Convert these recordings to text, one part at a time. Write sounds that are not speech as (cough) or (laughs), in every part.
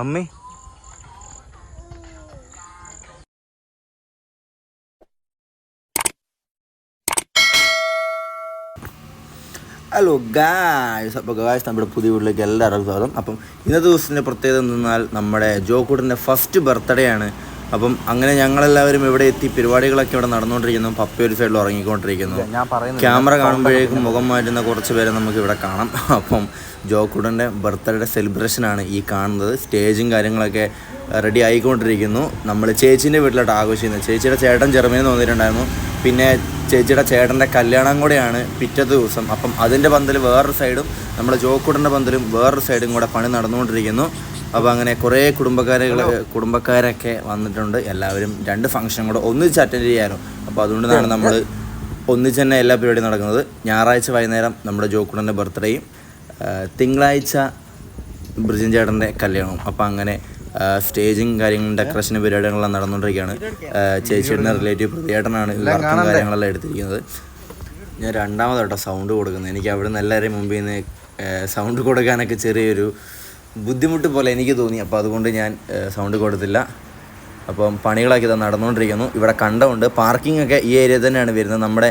അമ്മി. Hello guys അപ്പോൾ guys നമ്മുടെ പുതിയ വീട്ടിലേക്ക് എല്ലാവർക്കും സ്വാഗതം. അപ്പം ഇന്നത്തെ ദിവസത്തിന്റെ പ്രത്യേകത എന്തെന്നാൽ നമ്മുടെ ജോക്കൂട്ടിന്റെ ഫസ്റ്റ് ബർത്ത്ഡേ ആണ്. അപ്പം അങ്ങനെ ഞങ്ങളെല്ലാവരും ഇവിടെ എത്തി പരിപാടികളൊക്കെ ഇവിടെ നടന്നുകൊണ്ടിരിക്കുന്നു. പപ്പ ഒരു സൈഡിൽ ഉറങ്ങിക്കൊണ്ടിരിക്കുന്നു. ക്യാമറ കാണുമ്പോഴേക്കും മുഖം മാറ്റുന്ന കുറച്ച് പേരെ നമുക്ക് ഇവിടെ കാണാം. (laughs) അപ്പം ജോക്കുടന്റെ ബർത്ത്ഡേ സെലിബ്രേഷനാണ് ഈ കാണുന്നത്. സ്റ്റേജും കാര്യങ്ങളൊക്കെ റെഡി ആയിക്കൊണ്ടിരിക്കുന്നു. നമ്മൾ ചേച്ചീന്റെ വീട്ടിലോട്ട് ആഘോഷിക്കുന്നത് ചേച്ചിയുടെ ചേട്ടൻ ജർമ്മനിയിൽ നിന്ന് വന്നിട്ടുണ്ടായിരുന്നു. പിന്നെ ചേച്ചിയുടെ ചേട്ടന്റെ കല്യാണം കൂടെയാണ് പിറ്റത്തെ ദിവസം. അപ്പം അതിന്റെ പന്തൽ വേറൊരു സൈഡും നമ്മുടെ ജോക്കുടന്റെ പന്തലും വേറൊരു സൈഡും കൂടെ പണി നടന്നുകൊണ്ടിരിക്കുന്നു. അപ്പോൾ അങ്ങനെ കുറേ കുടുംബക്കാരുകൾ കുടുംബക്കാരൊക്കെ വന്നിട്ടുണ്ട്. എല്ലാവരും രണ്ട് ഫംഗ്ഷൻ കൂടെ ഒന്നിച്ച് അറ്റൻഡ് ചെയ്യാനും. അപ്പോൾ അതുകൊണ്ടാണ് നമ്മൾ ഒന്നിച്ച് തന്നെ എല്ലാ പരിപാടിയും നടക്കുന്നത്. ഞായറാഴ്ച വൈകുന്നേരം നമ്മുടെ ജോക്കുടന്റെ ബർത്ത്ഡേയും തിങ്കളാഴ്ച ബ്രിജൻ ചേട്ടന്റെ കല്യാണവും. അപ്പോൾ അങ്ങനെ സ്റ്റേജും കാര്യങ്ങളും ഡെക്കറേഷൻ പരിപാടികളെല്ലാം നടന്നുകൊണ്ടിരിക്കുകയാണ്. ചേച്ചിയുടെ റിലേറ്റീവ് പ്രതിയേട്ടനാണ് വർക്കും കാര്യങ്ങളെല്ലാം എടുത്തിരിക്കുന്നത്. ഞാൻ രണ്ടാമതാട്ടോ സൗണ്ട് കൊടുക്കുന്നത്. എനിക്ക് അവിടെ നിന്ന് എല്ലാവരെയും മുമ്പിൽ നിന്ന് സൗണ്ട് കൊടുക്കാനൊക്കെ ചെറിയൊരു ബുദ്ധിമുട്ട് പോലെ എനിക്ക് തോന്നി. അപ്പോൾ അതുകൊണ്ട് ഞാൻ സൗണ്ട് കൊടുത്തില്ല. അപ്പം പണികളൊക്കെ ഇതാ നടന്നുകൊണ്ടിരിക്കുന്നു ഇവിടെ കണ്ടമുണ്ട് പാർക്കിംഗ് ഒക്കെ ഈ ഏരിയ തന്നെയാണ് വരുന്നത്. നമ്മുടെ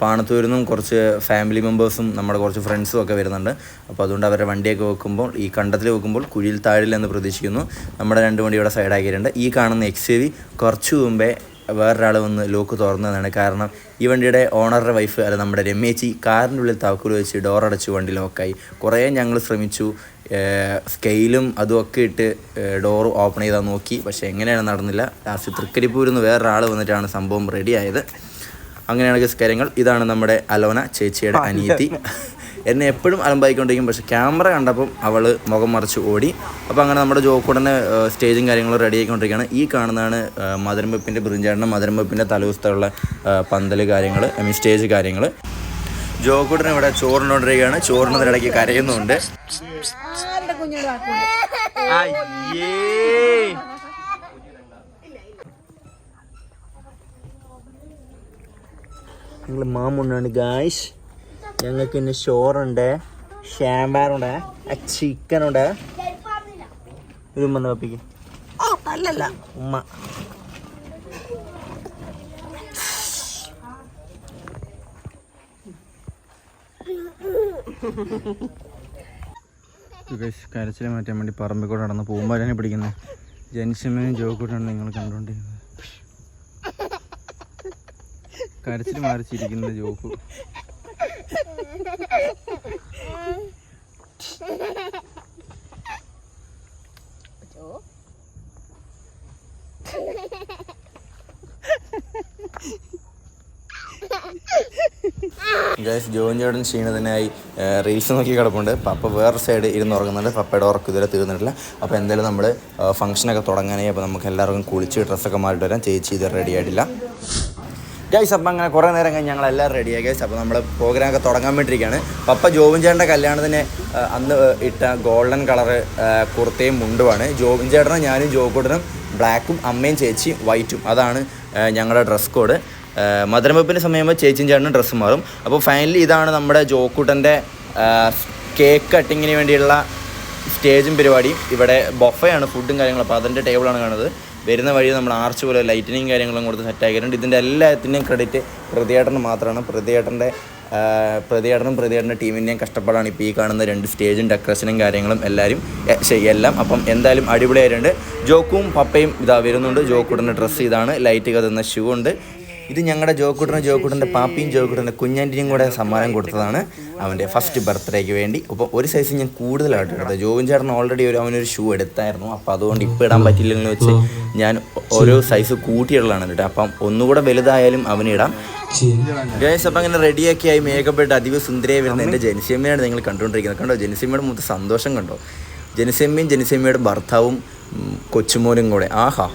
പാണത്തൂരിൽ നിന്നും കുറച്ച് ഫാമിലി മെമ്പേഴ്സും നമ്മുടെ കുറച്ച് ഫ്രണ്ട്സും ഒക്കെ വരുന്നുണ്ട്. അപ്പോൾ അതുകൊണ്ട് അവരുടെ വണ്ടിയൊക്കെ വെക്കുമ്പോൾ ഈ കണ്ടത്തിൽ വെക്കുമ്പോൾ കുഴിയിൽ താഴില്ലെന്ന് പ്രതീക്ഷിക്കുന്നു. നമ്മുടെ രണ്ട് വണ്ടി ഇവിടെ സൈഡാക്കിയിട്ടുണ്ട് ഈ കാണുന്ന എക്സ് വി കുറച്ച് മുമ്പേ വേറൊരാൾ വന്ന് ലോക്ക് തുറന്നതാണ്. കാരണം ഈ വണ്ടിയുടെ ഓണറുടെ വൈഫ് അല്ല നമ്മുടെ രമേച്ചി കാറിന്റെ ഉള്ളിൽ താക്കോൽ വെച്ച് ഡോർ അടച്ചു വണ്ടി ലോക്കായി കുറേ ഞങ്ങൾ ശ്രമിച്ചു. സ്കെയിലും അതുമൊക്കെ ഇട്ട് ഡോർ ഓപ്പൺ ചെയ്താൽ നോക്കി. പക്ഷേ എങ്ങനെയാണ് നടന്നില്ല. ലാസ്റ്റ് തൃക്കരിപ്പൂരിൽ നിന്ന് വേറൊരാൾ വന്നിട്ടാണ് സംഭവം റെഡിയായത് അങ്ങനെയാണ് ഗസ് കാര്യങ്ങൾ. ഇതാണ് നമ്മുടെ അലോന ചേച്ചിയുടെ അനിയത്തി. എന്നെ എപ്പോഴും അലമ്പായിക്കൊണ്ടിരിക്കും. പക്ഷെ ക്യാമറ കണ്ടപ്പം അവൾ മുഖം മറിച്ച് ഓടി. അപ്പോൾ അങ്ങനെ നമ്മുടെ ജോക്കുടനെ സ്റ്റേജും കാര്യങ്ങളും റെഡി ആയിക്കൊണ്ടിരിക്കുകയാണ്. ഈ കാണുന്നതാണ് മധുരം ബ്രിഞ്ചാടനം ബൃഞ്ചാടിന്റെ മധുരം വെപ്പിന്റെ തലവസ്ഥയുള്ള പന്തൽ കാര്യങ്ങൾ ഐ മീൻ സ്റ്റേജ് കാര്യങ്ങൾ ജോക്കുടനെ ഇവിടെ ചോറിനോണ്ടിരിക്കുകയാണ്. ചോറിനതിനിടയ്ക്ക് കരയുന്നുണ്ട്. അയ്യേ. ഞങ്ങൾ മാമുണ്ണാണ് ഗായ്സ് ഞങ്ങൾക്ക് ഇന്ന് ഷോറുണ്ട് ഷാമ്പാറുണ്ട് ചിക്കനുണ്ട്. ഇത് വന്ന് പപ്പിക്ക് അല്ലല്ല ഉമ്മ. കരച്ചിൽ മാറ്റാൻ വേണ്ടി പറമ്പിൽ കൂടെ നടന്ന് പൂമ്പാരനെ പിടിക്കുന്നത്. ജനിച്ചമ്മയും ജോക്കൂട്ടാണ് നിങ്ങൾ കണ്ടുകൊണ്ടിരിക്കുന്നത് കരച്ചിൽ മാറിച്ചിരിക്കുന്നത് ജോക്കു. ഗൈസ് ജോയിൻ ജോർഡൻ ക്ഷീണത്തിനായി റീൽസ് നോക്കി കിടപ്പുണ്ട്. പപ്പ വേറെ സൈഡ് ഇരുന്ന് ഉറങ്ങുന്നുണ്ട്. പപ്പയുടെ ഉറക്കം ഇതുവരെ തീർന്നിട്ടില്ല. അപ്പോൾ എന്തായാലും നമ്മൾ ഫംഗ്ഷനൊക്കെ തുടങ്ങാനായി. അപ്പോൾ നമുക്ക് എല്ലാവർക്കും കുളിച്ച് ഡ്രസ്സൊക്കെ മാറിയിട്ട് വരാം. ചേച്ചി ഇത് റെഡി ആയിട്ടില്ല. ഗൈസ് അപ്പം അങ്ങനെ കുറേ നേരം കഴിഞ്ഞ് ഞങ്ങൾ എല്ലാവരും റെഡിയായി ഗൈസ് അപ്പോൾ നമ്മൾ പ്രോഗ്രാമൊക്കെ തുടങ്ങാൻ വേണ്ടിയിരിക്കുകയാണ്. പപ്പ ജോബിൻ ചേട്ടന്റെ കല്യാണത്തിന് അന്ന് ഇട്ട ഗോൾഡൻ കളറ് കുർത്തയും മുണ്ടുമാണ്. ജോബിൻ ചേട്ടനും ഞാനും ജോക്കൂട്ടനും ബ്ലാക്കും അമ്മയും ചേച്ചി വൈറ്റും അതാണ് ഞങ്ങളുടെ ഡ്രസ് കോഡ് മധുരം വെപ്പിന്റെ സമയമാകുമ്പോൾ ചേച്ചിയും ചേട്ടനും ഡ്രസ്സ് മാറും. അപ്പോൾ ഫൈനലി ഇതാണ് നമ്മുടെ ജോക്കൂട്ടന്റെ കേക്ക് കട്ടിങ്ങിന് വേണ്ടിയുള്ള സ്റ്റേജും പരിപാടിയും. ഇവിടെ ബൊഫയാണ് ഫുഡും കാര്യങ്ങളും. അപ്പോൾ അതിന്റെ ടേബിളാണ് കാണുന്നത്. വരുന്ന വഴി നമ്മൾ ആർച്ച് പോലെ ലൈറ്റിനും കാര്യങ്ങളും കൊടുത്ത് സെറ്റാക്കിയിട്ടുണ്ട് ഇതിന്റെ എല്ലാത്തിന്റെയും ക്രെഡിറ്റ് പ്രതിയേട്ടന് മാത്രമാണ്. പ്രതിയേട്ടന്റെ പ്രതിയേട്ടനും പ്രതിയേട്ടന്റെ ടീമിന്റെയും കഷ്ടപ്പാടാണ് ഇപ്പോൾ ഈ കാണുന്ന രണ്ട് സ്റ്റേജും ഡെക്കറേഷനും കാര്യങ്ങളും എല്ലാവരും എല്ലാം. അപ്പം എന്തായാലും അടിപൊളിയായിട്ടുണ്ട്. ജോക്കും പപ്പയും ഇതാ വരുന്നുണ്ട്. ജോക്കുടന്റെ ഡ്രസ്സ് ഇതാണ്. ലൈറ്റ് കത്തുന്ന ഷൂ ഉണ്ട്. ഇത് ഞങ്ങളുടെ ജോക്കുട്ടനും ജോക്കുട്ടന്റെ പാപ്പിയും ജോക്കുട്ടന്റെ കുഞ്ഞാന്റിയും കൂടെ സമ്മാനം കൊടുത്തതാണ്. അവന്റെ ഫസ്റ്റ് ബർത്ത്ഡേക്ക് വേണ്ടി. അപ്പോൾ ഒരു സൈസ് ഞാൻ കൂടുതലായിട്ട് എടുത്തത്. ജോവിൻ ചേട്ടൻ ഓൾറെഡി ഒരു അവനൊരു ഷൂ എടുത്തായിരുന്നു. അപ്പോൾ അതുകൊണ്ട് ഇപ്പോൾ ഇടാൻ പറ്റില്ലെന്ന് വെച്ച് ഞാൻ ഓരോ സൈസ് കൂട്ടിയുള്ളതാണ് കേട്ടോ. അപ്പം ഒന്നുകൂടെ വലുതായാലും അവനിടാം ഗൈസ് അപ്പം അങ്ങനെ റെഡിയാക്കി ആയി മേക്കപ്പ് ഇട്ട് അതീവ സുന്ദരിയായി വരുന്ന എന്റെ ജനസിയമ്മയാണ് നിങ്ങൾ കണ്ടുകൊണ്ടിരിക്കുന്നത്. കണ്ടോ? ജനസിയമ്മയുടെ മൊത്തം സന്തോഷം കണ്ടോ? ജനസിയമ്മയും ജനസിയമ്മയുടെ ഭർത്താവും കൊച്ചുമോനും കൂടെ. ആഹാ.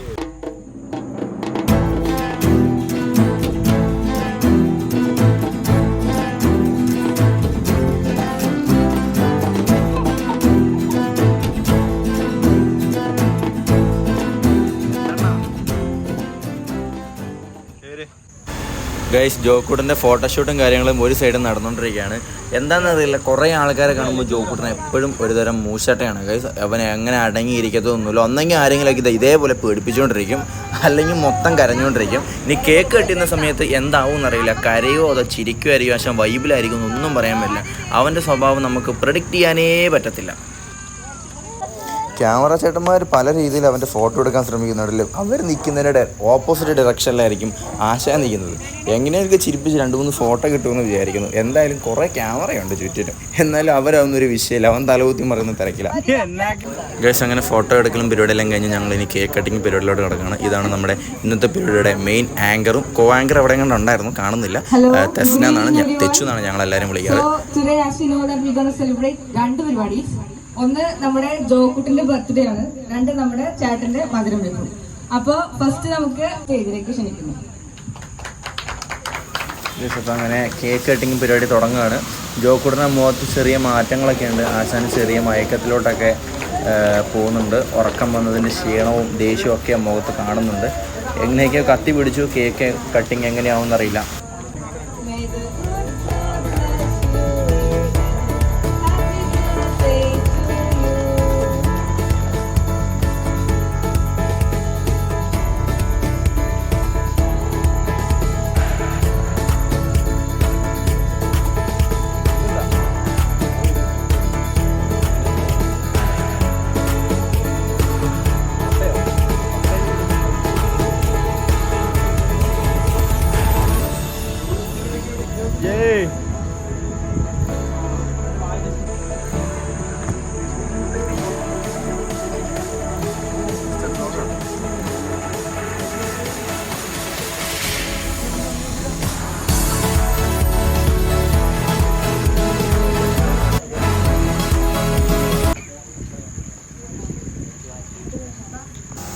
ഗൈസ് ജോക്കൂട്ടന്റെ ഫോട്ടോഷൂട്ടും കാര്യങ്ങളും ഒരു സൈഡിൽ നടന്നുകൊണ്ടിരിക്കുകയാണ്. എന്താണെന്ന് അറിയില്ല. കുറേ ആൾക്കാരെ കാണുമ്പോൾ ജോക്കൂട്ടൻ എപ്പോഴും ഒരുതരം മൂശട്ടയാണ്. ഗൈസ് അവൻ എങ്ങനെ അടങ്ങിയിരിക്കത്തൊന്നുമില്ല. ഒന്നെങ്കിൽ ആരെങ്കിലുമൊക്കെ ഇത് ഇതേപോലെ പേടിപ്പിച്ചുകൊണ്ടിരിക്കും. അല്ലെങ്കിൽ മൊത്തം കരഞ്ഞുകൊണ്ടിരിക്കും. ഇനി കേക്ക് കെട്ടുന്ന സമയത്ത് എന്താവും എന്നറിയില്ല കരയോ അതോ ചിരിക്കുമായിരിക്കും പക്ഷേ വൈബിലായിരിക്കും എന്നൊന്നും പറയാൻ പറ്റില്ല. അവന്റെ സ്വഭാവം നമുക്ക് പ്രഡിക്റ്റ് ചെയ്യാനേ പറ്റത്തില്ല. ക്യാമറ ചേട്ടന്മാർ പല രീതിയിൽ അവന്റെ ഫോട്ടോ എടുക്കാൻ ശ്രമിക്കുന്നുണ്ടല്ലോ അവർ നിൽക്കുന്നതിന്റെ ഓപ്പോസിറ്റ് ഡയറക്ഷനിലായിരിക്കും ആശ നിൽക്കുന്നത്. എങ്ങനെയൊക്കെ ചിരിപ്പിച്ച് രണ്ട് മൂന്ന് ഫോട്ടോ കിട്ടുമെന്ന് വിചാരിക്കുന്നു. എന്തായാലും കുറേ ക്യാമറയുണ്ട് ചുറ്റിനും. എന്നാലും അവരാവുന്ന ഒരു വിഷയമില്ല. അവൻ തലകുത്തി മറിയുന്ന തിരക്കില്ല ഗേസ് അങ്ങനെ ഫോട്ടോ എടുക്കലും പരിപാടിയെല്ലാം കഴിഞ്ഞ് ഞങ്ങൾ ഇനി കേക്ക് കട്ടിങ് പരിപാടിയിലോട്ട് കിടക്കുകയാണ്. ഇതാണ് നമ്മുടെ ഇന്നത്തെ പരിപാടിയുടെ മെയിൻ ആങ്കറും കോ ആങ്കർ എവിടെ കണ്ട് ഉണ്ടായിരുന്നു? കാണുന്നില്ല. തെസ്ന എന്നാണ് തെച്ചു എന്നാണ് ഞങ്ങൾ എല്ലാവരും വിളിക്കാറ്. രണ്ട് പരിപാടീസ് ഒന്ന് നമ്മുടെ ജോക്കുട്ടിന്റെ ബർത്ത്ഡേ ആണ്. രണ്ട് നമ്മുടെ ചേട്ടന്റെ മധുരം വെക്കും. അപ്പൊ ഫസ്റ്റ് നമുക്ക് സ്റ്റേജിലേക്ക് ക്ഷണിക്കുന്നു. അങ്ങനെ കേക്ക് കട്ടിങ് പരിപാടി തുടങ്ങുകയാണ്. ജോക്കുടനെ മുഖത്ത് ചെറിയ മാറ്റങ്ങളൊക്കെ ഉണ്ട്. ആശാന് ചെറിയ മയക്കത്തിലോട്ടൊക്കെ പോകുന്നുണ്ട്. ഉറക്കം വന്നതിന്റെ ക്ഷീണവും ദേഷ്യവും ഒക്കെ മുഖത്ത് കാണുന്നുണ്ട്. എങ്ങനെയൊക്കെയോ കത്തി പിടിച്ചു കേക്ക് കട്ടിങ് എങ്ങനെയാവും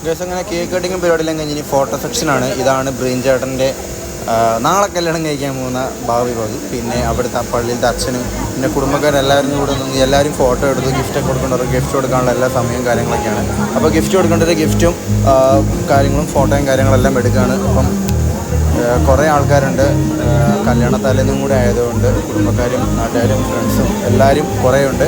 ഗസ് അങ്ങനെ കേക്ക് കട്ടിങ്ങും പരിപാടിയെല്ലാം കഴിഞ്ഞ് ഇനി ഫോട്ടോ സെക്ഷനാണ് ഇതാണ് ബ്രീൻ ചേട്ടന്റെ ആ, നാളെ കല്യാണം കഴിക്കാൻ പോകുന്ന ഭാവി പതി പിന്നെ അവിടുത്തെ പള്ളിയിലത്തെ അച്ഛനും പിന്നെ കുടുംബക്കാരെല്ലാവരും കൂടെ നിന്ന് എല്ലാവരും ഫോട്ടോ എടുത്ത് ഗിഫ്റ്റ് കൊടുക്കേണ്ടവർക്ക് ഗിഫ്റ്റ് കൊടുക്കാനുള്ള എല്ലാ സമയവും കാര്യങ്ങളൊക്കെയാണ്. അപ്പോൾ ഗിഫ്റ്റ് കൊടുക്കേണ്ടവർ ഗിഫ്റ്റും കാര്യങ്ങളും ഫോട്ടോയും കാര്യങ്ങളെല്ലാം എടുക്കുകയാണ് അപ്പം കുറേ ആൾക്കാരുണ്ട്. കല്യാണ തലേന്നും കൂടെ ആയതുകൊണ്ട് കുടുംബക്കാരും നാട്ടുകാരും ഫ്രണ്ട്സും എല്ലാവരും കുറേ ഉണ്ട്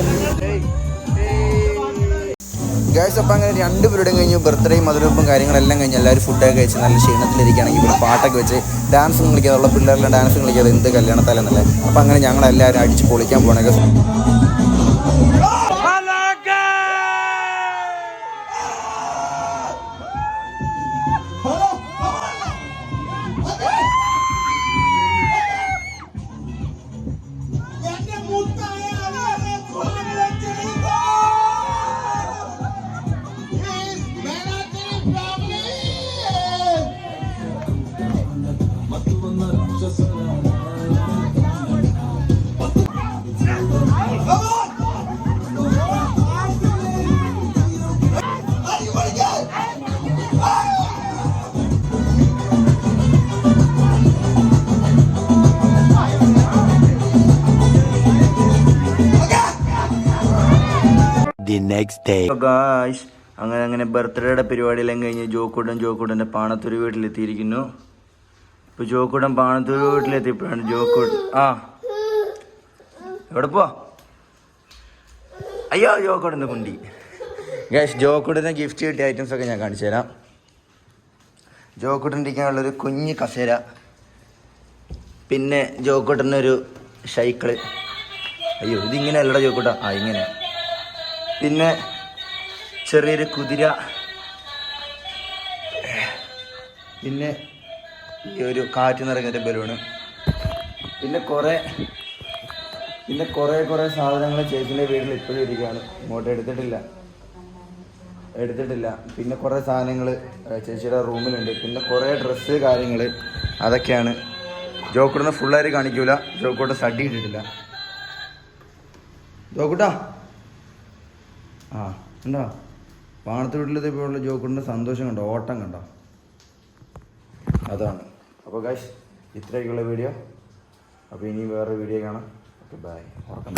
ഗായ്സ് അപ്പം അങ്ങനെ രണ്ട് പേരുടെയും കഴിഞ്ഞ് ബർത്ത്ഡേയും മധുരപ്പും കാര്യങ്ങളെല്ലാം കഴിഞ്ഞ് എല്ലാവരും ഫുഡൊക്കെ കഴിച്ച് നല്ല ക്ഷീണത്തിലിരിക്കുകയാണെങ്കിൽ ഇവിടെ പാട്ടൊക്കെ വെച്ച് ഡാൻസും കളിക്കാതുള്ള പിള്ളേരെല്ലാം ഡാൻസും കളിക്കാതെ എന്ത് കല്യാണത്താലെന്നല്ലേ? അപ്പം അങ്ങനെ ഞങ്ങളെല്ലാവരും അടിച്ച് പൊളിക്കാൻ പോകണേ the next day. ഗായ്സ് അങ്ങനെ അങ്ങനെ ബർത്ത്ഡേയുടെ പരിപാടിയെല്ലാം കഴിഞ്ഞ് ജോക്കൂട്ടൻ ജോക്കൂട്ടന്റെ പാണത്തൊരു വീട്ടിലെത്തിയിരിക്കുന്നു ഇപ്പോൾ ജോക്കൂട്ടൻ പാണത്തൂർ വീട്ടിലെത്തിയപ്പോഴാണ് ജോക്കൂട്ടൻ ആ. എവിടെ പോ അയ്യോ ജോക്കൂട്ടന്റെ കുണ്ടി. ഗായ്സ് ജോക്കൂട്ടന്റെ ഗിഫ്റ്റ് കിട്ടിയ ഐറ്റംസ് ഒക്കെ ഞാൻ കാണിച്ചു തരാം. ജോക്കൂട്ടൻ ഇരിക്കാനുള്ളൊരു കുഞ്ഞ് കസേര. പിന്നെ ജോക്കൂട്ടനൊരു സൈക്കിൾ അയ്യോ ഇതിങ്ങനെ അല്ലടാ ജോക്കൂട്ട. ആ ഇങ്ങനെ. പിന്നെ ചെറിയൊരു കുതിര. പിന്നെ ഈ ഒരു കാറ്റ് നിറഞ്ഞൊരു ബലൂണ് പിന്നെ കുറേ പിന്നെ കുറേ കുറേ സാധനങ്ങൾ ചേച്ചിന്റെ വീട്ടിൽ ഇപ്പോഴും ഇരിക്കുകയാണ്. ഇങ്ങോട്ട് എടുത്തിട്ടില്ല. എടുത്തിട്ടില്ല. പിന്നെ കുറേ സാധനങ്ങൾ ചേച്ചിയുടെ റൂമിലുണ്ട്. പിന്നെ കുറേ ഡ്രസ്സ് കാര്യങ്ങൾ അതൊക്കെയാണ്. ജോക്കൂട്ടിനെ ഫുള്ളായിട്ട് കാണിക്കൂല. ജോക്കൂട്ട സഡി ഇട്ടിട്ടില്ല ജോക്കൂട്ടാ. ആ ഉണ്ടോ പാണത്ത് വീട്ടിലത്തെ ഇപ്പോഴുള്ള ജോക്കൂട്ടിന്റെ സന്തോഷം കണ്ടോ? ഓട്ടം കണ്ടോ? അതാണ്. അപ്പോൾ ഗൈസ് ഇത്രയൊക്കെയുള്ള വീഡിയോ അപ്പോൾ ഇനി വേറെ വീഡിയോ കാണാം. ഓക്കെ ബൈ ഉറക്കം